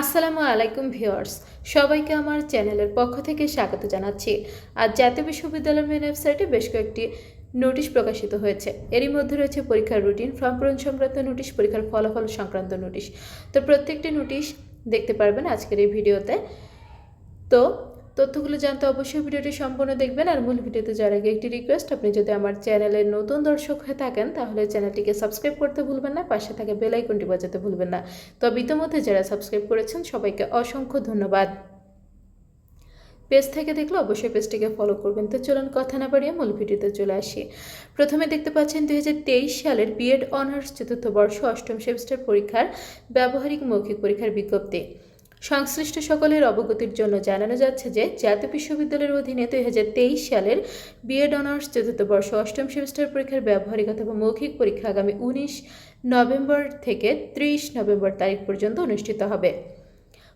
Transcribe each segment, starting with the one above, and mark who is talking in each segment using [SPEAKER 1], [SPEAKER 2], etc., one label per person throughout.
[SPEAKER 1] আসসালামু আলাইকুম ভিউয়ার্স, সবাইকে আমার চ্যানেলের পক্ষ থেকে স্বাগত জানাচ্ছি। আজ জাতীয় বিশ্ববিদ্যালয়ের মেন ওয়েবসাইটে বেশ কয়েকটি নোটিশ প্রকাশিত হয়েছে। এরই মধ্যে রয়েছে পরীক্ষার রুটিন ফর্ম পূরণ সংক্রান্ত নোটিশ, পরীক্ষার ফলাফল সংক্রান্ত নোটিশ। তো প্রত্যেকটি নোটিশ দেখতে পারবেন আজকের এই ভিডিওতে। তো তথ্যগুলো জানতে অবশ্যই ভিডিওটি সম্পূর্ণ দেখবেন আর মূল ভিডিওতে যাওয়ার আগে একটি রিকোয়েস্ট আপনি যদি আমার চ্যানেলের নতুন দর্শক হয়ে থাকেন, তাহলে চ্যানেলটিকে সাবস্ক্রাইব করতে ভুলবেন না, পাশে থাকা বেল আইকনটি বাজাতে ভুলবেন না। তবে ইতিমধ্যে যারা সাবস্ক্রাইব করেছেন, সবাইকে অসংখ্য ধন্যবাদ। পেজ থেকে দেখলে অবশ্যই পেজটিকে ফলো করবেন। তো চলুন কথা না বাড়িয়ে মূল ভিডিওতে চলে আসি। প্রথমে দেখতে পাচ্ছেন দুই হাজার তেইশ সালের বিএড অনার্স চতুর্থ বর্ষ অষ্টম সেমিস্টার পরীক্ষার ব্যবহারিক মৌখিক পরীক্ষার বিজ্ঞপ্তি। সংশ্লিষ্ট সকলের অবগতির জন্য জানানো যাচ্ছে যে, জাতীয় বিশ্ববিদ্যালয়ের অধীনে দুই হাজার তেইশ সালের বিএড অনার্স চতুর্থ বর্ষ অষ্টম সেমিস্টার পরীক্ষার ব্যবহারিক অথবা মৌখিক পরীক্ষা আগামী উনিশ নভেম্বর থেকে ত্রিশ নভেম্বর তারিখ পর্যন্ত অনুষ্ঠিত হবে।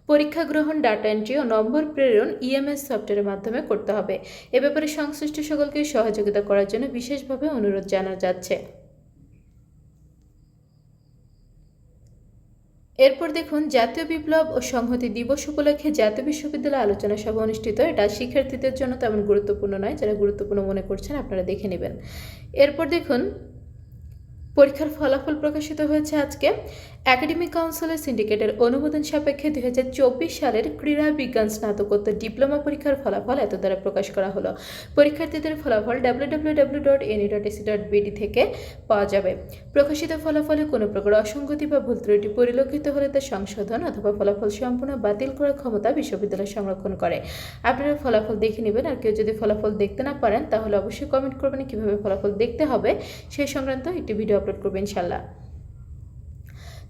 [SPEAKER 1] পরীক্ষা গ্রহণ, ডাটা এন্ট্রি ও নম্বর প্রেরণ ইএমএস সফটওয়্যারের মাধ্যমে করতে হবে। এ ব্যাপারে সংশ্লিষ্ট সকলকে সহযোগিতা করার জন্য বিশেষভাবে অনুরোধ জানানো যাচ্ছে। এরপর দেখুন, জাতীয় বিপ্লব ও সংহতি দিবস উপলক্ষে জাতীয় বিশ্ববিদ্যালয় আলোচনা সভা অনুষ্ঠিত। এটা শিক্ষার্থীদের জন্য তেমন গুরুত্বপূর্ণ নয়, যারা গুরুত্বপূর্ণ মনে করছেন আপনারা দেখে নেবেন। এরপর দেখুন, পরীক্ষার ফলাফল প্রকাশিত হয়েছে আজকে। একাডেমিক কাউন্সিলের সিন্ডিকেটের অনুমোদন সাপেক্ষে দুই হাজার চব্বিশ সালের ক্রীড়া বিজ্ঞান স্নাতকোত্তর ডিপ্লোমা পরীক্ষার ফলাফল এত দ্বারা প্রকাশ করা হলো। পরীক্ষার্থীদের ফলাফল W W W dot dot থেকে পাওয়া যাবে। প্রকাশিত ফলাফলে কোনো প্রকার অসঙ্গতি বা ভুল ত্রুটি পরিলক্ষিত হলে তা সংশোধন অথবা ফলাফল সম্পূর্ণ বাতিল করার ক্ষমতা বিশ্ববিদ্যালয় সংরক্ষণ করে। আপনারা ফলাফল দেখে নেবেন, আর কেউ যদি ফলাফল দেখতে না পারেন, তাহলে অবশ্যই কমেন্ট করবেন কীভাবে ফলাফল দেখতে হবে সেই সংক্রান্ত একটি ভিডিও আপলোড করবেন ইনশাল্লাহ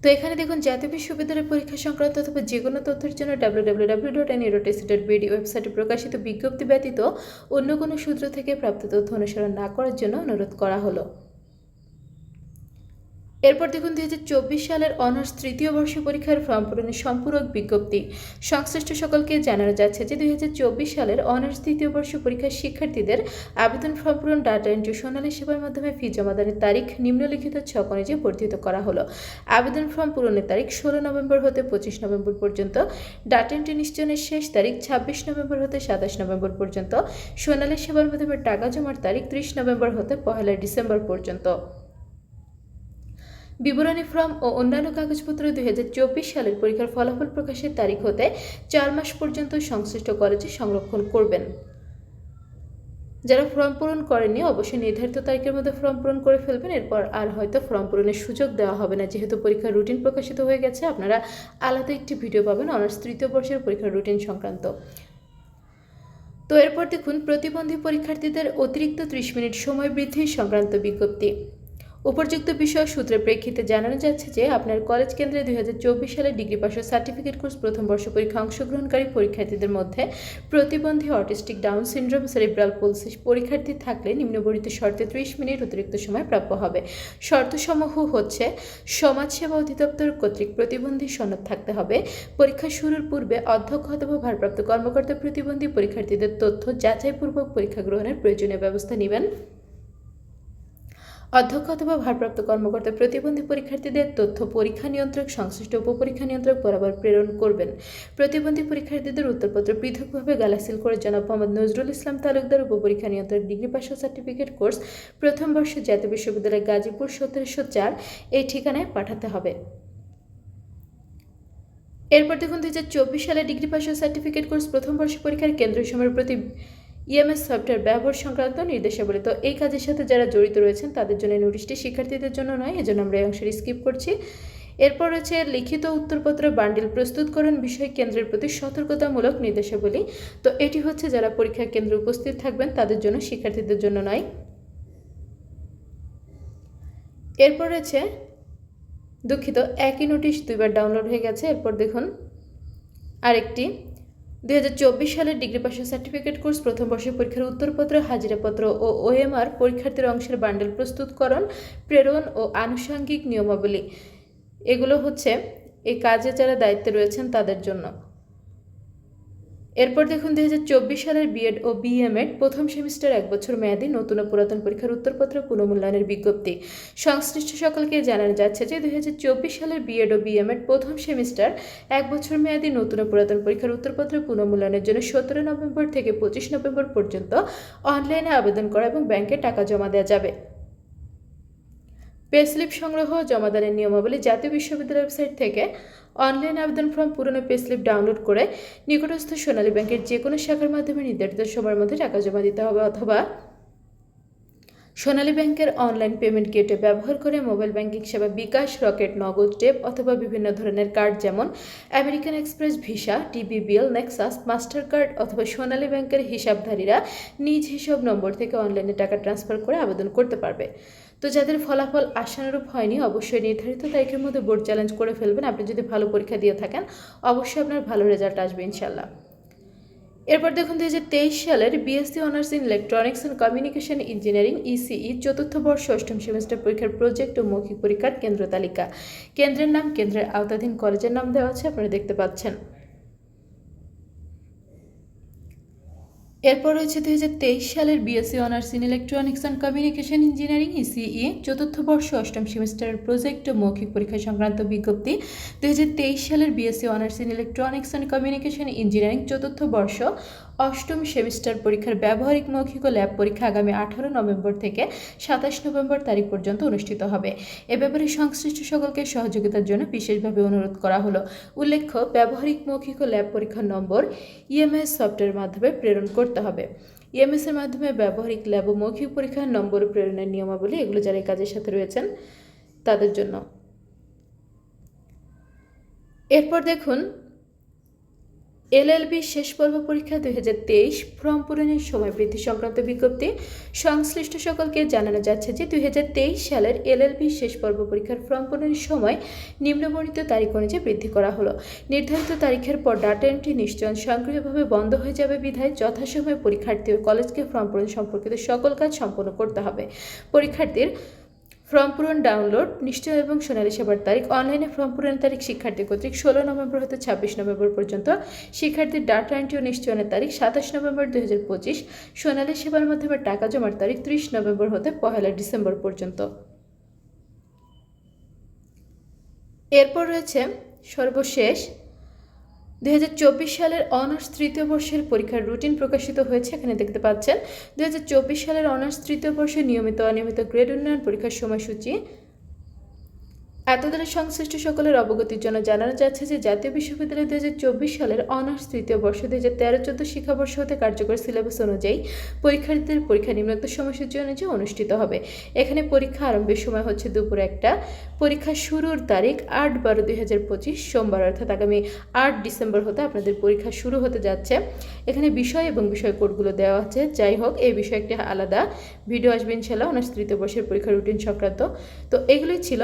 [SPEAKER 1] তো এখানে দেখুন, জাতীয় বিশ্ববিদ্যালয়ের পরীক্ষা সংক্রান্ত অথবা যে কোনো তথ্যের জন্য W W W dot N AC dot BD ওয়েবসাইটে প্রকাশিত বিজ্ঞপ্তি ব্যতীত অন্য কোনো সূত্র থেকে প্রাপ্ত তথ্য অনুসরণ না করার জন্য অনুরোধ করা হলো। এরপর দেখুন দুই হাজার চব্বিশ সালের অনার্স তৃতীয় বর্ষ পরীক্ষার ফর্ম পূরণের সম্পূরক বিজ্ঞপ্তি। সংশ্লিষ্ট সকলকে জানানো যাচ্ছে যে দুই হাজার চব্বিশ সালের অনার্স তৃতীয় বর্ষ পরীক্ষার শিক্ষার্থীদের আবেদন ফর্ম পূরণ ডাটা এন্ট্রি সোনালী সেবার মাধ্যমে ফি জমাদানের তারিখ নিম্নলিখিত ছক অনুযায়ী বর্ধিত করা হলো। আবেদন ফর্ম পূরণের তারিখ ষোলো নভেম্বর হতে পঁচিশ নভেম্বর পর্যন্ত। ডাটা এন্ট্রি নিশ্চয়নের শেষ তারিখ ছাব্বিশ নভেম্বর হতে সাতাশ নভেম্বর পর্যন্ত। সোনালী সেবার মাধ্যমে টাকা জমার তারিখ ত্রিশ নভেম্বর হতে পহেলা ডিসেম্বর পর্যন্ত। বিবরণী ফর্ম ও অন্যান্য কাগজপত্র দুই হাজার চব্বিশ সালের পরীক্ষার ফলাফল প্রকাশের তারিখ হতে চার মাস পর্যন্ত সংশ্লিষ্ট কলেজে সংরক্ষণ করবেন। যারা ফর্ম পূরণ করেননি, অবশ্যই নির্ধারিত তারিখের মধ্যে ফর্ম পূরণ করে ফেলবেন। এরপর আর হয়তো ফর্ম পূরণের সুযোগ দেওয়া হবে না। যেহেতু পরীক্ষার রুটিন প্রকাশিত হয়ে গেছে, আপনারা আলাদা একটি ভিডিও পাবেন অনার্স তৃতীয় বর্ষের পরীক্ষার রুটিন সংক্রান্ত। তো এরপর দেখুন, প্রতিবন্ধী পরীক্ষার্থীদের অতিরিক্ত ত্রিশ মিনিট সময় বৃদ্ধি সংক্রান্ত বিজ্ঞপ্তি। উপযুক্ত বিষয় সূত্রের প্রেক্ষিতে জানানো যাচ্ছে যে আপনার কলেজ কেন্দ্রে দুই হাজার চব্বিশ সালে ডিগ্রি পাশের সার্টিফিকেট কোর্স প্রথম বর্ষ পরীক্ষা অংশগ্রহণকারী পরীক্ষার্থীদের মধ্যে প্রতিবন্ধী autistic down syndrome, cerebral palsy পরীক্ষার্থী থাকলে নিম্নবর্ণিত শর্তে ত্রিশ মিনিট অতিরিক্ত সময় প্রাপ্য হবে। শর্তসমূহ হচ্ছে, সমাজসেবা অধিদপ্তর কর্তৃক প্রতিবন্ধী সনদ থাকতে হবে। পরীক্ষা শুরুর পূর্বে অধ্যক্ষ অথবা ভারপ্রাপ্ত কর্মকর্তা প্রতিবন্ধী পরীক্ষার্থীদের তথ্য যাচাইপূর্বক পরীক্ষা গ্রহণের প্রয়োজনীয় ব্যবস্থা নেবেন। অধ্যক্ষ অথবা ভারপ্রাপ্ত কর্মকর্তা প্রতিবন্ধী পরীক্ষার্থীদের তথ্য পরীক্ষা নিয়ন্ত্রক, সংশ্লিষ্ট উপপরীক্ষা নিয়ন্ত্রক বরাবর প্রেরণ করবেন। প্রতিবন্ধী পরীক্ষার্থীদের উত্তরপত্র পৃথকভাবে গালাসিল করে জনাব মোহাম্মদ নজরুল ইসলাম তালুকদার উপপরীক্ষা নিয়ন্ত্রক ডিগ্রি পাশ সার্টিফিকেট কোর্স প্রথম বর্ষ জাতীয় বিশ্ববিদ্যালয় গাজীপুর সতেরোশো চার এই ঠিকানায় পাঠাতে হবে। এরপর দেখুন দু হাজার চব্বিশ সালে ডিগ্রি পাশ সার্টিফিকেট কোর্স প্রথম বর্ষ পরীক্ষার কেন্দ্রীয় সময়ের প্রতি ইএমএস সফটওয়্যার ব্যবহার সংক্রান্ত নির্দেশাবলী। তো এই কাজের সাথে যারা জড়িত রয়েছেন, তাদের জন্য নোটিশটি শিক্ষার্থীদের জন্য নয়, এজন্য আমরা এই অংশটি স্কিপ করছি। এরপর রয়েছে, লিখিত উত্তরপত্র বান্ডিল প্রস্তুতকরণ বিষয়, কেন্দ্রের প্রতি সতর্কতামূলক নির্দেশাবলী। তো এটি হচ্ছে, যারা পরীক্ষা কেন্দ্রে উপস্থিত থাকবেন, তাদের জন্য শিক্ষার্থীদের জন্য নয়। এরপর রয়েছে, দুঃখিত, একই নোটিশ দুইবার ডাউনলোড হয়ে গেছে। এরপর দেখুন, আরেকটি দু হাজার চব্বিশ সালের ডিগ্রি পাশের সার্টিফিকেট কোর্স প্রথম বর্ষের পরীক্ষার উত্তরপত্র, হাজিরাপত্র ও ওএমআর পরীক্ষার্থীর অংশের বান্ডেল প্রস্তুতকরণ, প্রেরণ ও আনুষাঙ্গিক নিয়মাবলী। এগুলো হচ্ছে, এই কাজে যারা দায়িত্বে রয়েছেন তাদের জন্য। এরপর দেখুন দুই হাজার চব্বিশ সালের বিএড ও বিএমএড প্রথম সেমিস্টার এক বছর মেয়াদী নতুন ও পুরাতন পরীক্ষার উত্তরপত্র পুনমূল্যায়নের বিজ্ঞপ্তি। সংশ্লিষ্ট সকলকে জানানো যাচ্ছে যে দুই হাজার চব্বিশ সালের বিএড ও বিএমএড প্রথম সেমিস্টার এক বছর মেয়াদী নতুন ও পুরাতন পরীক্ষার উত্তরপত্র পুনমূল্যায়নের জন্য সতেরো নভেম্বর থেকে পঁচিশ নভেম্বর পর্যন্ত অনলাইনে আবেদন করা এবং ব্যাংকে টাকা জমা দেওয়া যাবে। পে স্লিপ সংগ্রহ জমাদানের নিয়মাবলী জাতীয় বিশ্ববিদ্যালয় ওয়েবসাইট থেকে অনলাইন আবেদন ফর্ম পুরনো পে স্লিপ ডাউনলোড করে নিকটস্থ সোনালী ব্যাংকের যে কোনো শাখার মাধ্যমে নির্ধারিত সময়ের মধ্যে টাকা জমা দিতে হবে অথবা সোনালী ব্যাংকের অনলাইন পেমেন্ট গেটে ব্যবহার করে মোবাইল ব্যাংকিং সেবা বিকাশ, রকেট, নগদ টেপ অথবা বিভিন্ন ধরনের কার্ড যেমন American Express, Visa TBBL Nexus Mastercard অথবা সোনালী ব্যাংকের হিসাবধারীরা নিজ হিসাব নম্বর থেকে অনলাইনে টাকা ট্রান্সফার করে আবেদন করতে পারবে। তো যাদের ফলাফল আশানুরূপ হয়নি, অবশ্যই নির্ধারিত তারিখের মধ্যে বোর্ড চ্যালেঞ্জ করে ফেলবেন। আপনি যদি ভালো পরীক্ষা দিয়ে থাকেন, অবশ্যই আপনার ভালো রেজাল্ট আসবে ইনশাল্লাহ এরপর দেখুন দুই হাজার তেইশ সালের BSc honours in electronics and communication engineering ECE চতুর্থ বর্ষ অষ্টম সেমিস্টার পরীক্ষার প্রজেক্ট ও মৌখিক পরীক্ষার কেন্দ্র তালিকা। কেন্দ্রের নাম কেন্দ্রের আওতাধীন কলেজের নাম দেওয়া আছে, আপনারা দেখতে পাচ্ছেন। এরপর রয়েছে দুই হাজার তেইশ সালের BSc honours in electronics and communication engineering ECE চতুর্থ বর্ষ অষ্টম সেমিস্টারের প্রজেক্ট ও মৌখিক পরীক্ষা সংক্রান্ত বিজ্ঞপ্তি। দুই হাজার তেইশ সালের BSc honours in electronics and communication engineering চতুর্থ বর্ষ অষ্টম সেমিস্টার পরীক্ষার ব্যবহারিক মৌখিক ও ল্যাব পরীক্ষা আগামী আঠারো নভেম্বর থেকে সাতাশ নভেম্বর তারিখ পর্যন্ত অনুষ্ঠিত হবে। এ ব্যাপারে সংশ্লিষ্ট সকলকে সহযোগিতার জন্য বিশেষভাবে অনুরোধ করা হলো। উল্লেখ্য, ব্যবহারিক মৌখিক ও ল্যাব পরীক্ষার নম্বর ইএমএস সফটওয়্যারের মাধ্যমে প্রেরণ করতে হবে। ইএমএস এর মাধ্যমে ব্যবহারিক ল্যাব ও মৌখিক পরীক্ষার নম্বর প্রেরণের নিয়মাবলী এগুলো যারা কাজের সাথে রয়েছেন, তাদের জন্য। এরপর দেখুন এলএলবি শেষ পর্ব পরীক্ষা দুই হাজার তেইশ ফর্ম পূরণের সময় বৃদ্ধি সংক্রান্ত বিজ্ঞপ্তি। সংশ্লিষ্ট সকলকে জানানো যাচ্ছে যে দুই হাজার তেইশ সালের এলএলবি শেষ পর্ব পরীক্ষার ফর্ম পূরণের সময় নিম্নবর্ণিত তারিখ অনুযায়ী বৃদ্ধি করা হলো। নির্ধারিত তারিখের পর ডাটা এন্ট্রি নিশ্চয়ন স্বয়ংক্রিয়ভাবে বন্ধ হয়ে যাবে বিধায় যথাসময়ে পরীক্ষার্থী ও কলেজকে ফর্ম পূরণ সম্পর্কিত সকল কাজ সম্পন্ন করতে হবে। পরীক্ষার্থীর ফর্ম পূরণ ডাউনলোড, নিশ্চয় এবং সোনালী সেবার তারিখ। অনলাইনে ফর্ম পূরণের তারিখ শিক্ষার্থী কর্তৃক ষোলো নভেম্বর হতে ছাব্বিশ নভেম্বর পর্যন্ত। শিক্ষার্থীর ডাটা এন্ট্রি ও নিশ্চয়নের তারিখ সাতাশ নভেম্বর দুই হাজার পঁচিশ। সোনালী সেবার মাধ্যমে টাকা জমার তারিখ ত্রিশ নভেম্বর হতে পহেলা ডিসেম্বর পর্যন্ত। এরপর রয়েছে সর্বশেষ দুই হাজার চব্বিশ সালের অনার্স তৃতীয় বর্ষের পরীক্ষার রুটিন প্রকাশিত হয়েছে, এখানে দেখতে পাচ্ছেন। দুই হাজার চব্বিশ সালের অনার্স তৃতীয় বর্ষের নিয়মিত অনিয়মিত গ্রেড উন্নয়ন পরীক্ষার সময়সূচি এতদিনের সংশ্লিষ্ট সকলের অবগতির জন্য জানানো যাচ্ছে যে জাতীয় বিশ্ববিদ্যালয় দু হাজার চব্বিশ সালের অনার্স তৃতীয় বর্ষ দু হাজার তেরো চোদ্দ শিক্ষাবর্ষ হতে কার্যকর সিলেবাস অনুযায়ী পরীক্ষার্থীদের পরীক্ষা নিম্নোক্ত সময়সূচি অনুযায়ী অনুষ্ঠিত হবে। এখানে পরীক্ষা আরম্ভের সময় হচ্ছে দুপুর একটা। পরীক্ষা শুরুর তারিখ আট বারো দুই হাজার পঁচিশ, সোমবার অর্থাৎ আগামী আট ডিসেম্বর হতে আপনাদের পরীক্ষা শুরু হতে যাচ্ছে। এখানে বিষয় এবং বিষয় কোডগুলো দেওয়া আছে। যাই হোক, এই বিষয়ে একটি আলাদা ভিডিও আসবে ইনশাল্লাহ অনার্স তৃতীয় বর্ষের পরীক্ষার রুটিন সংক্রান্ত। তো এগুলোই ছিল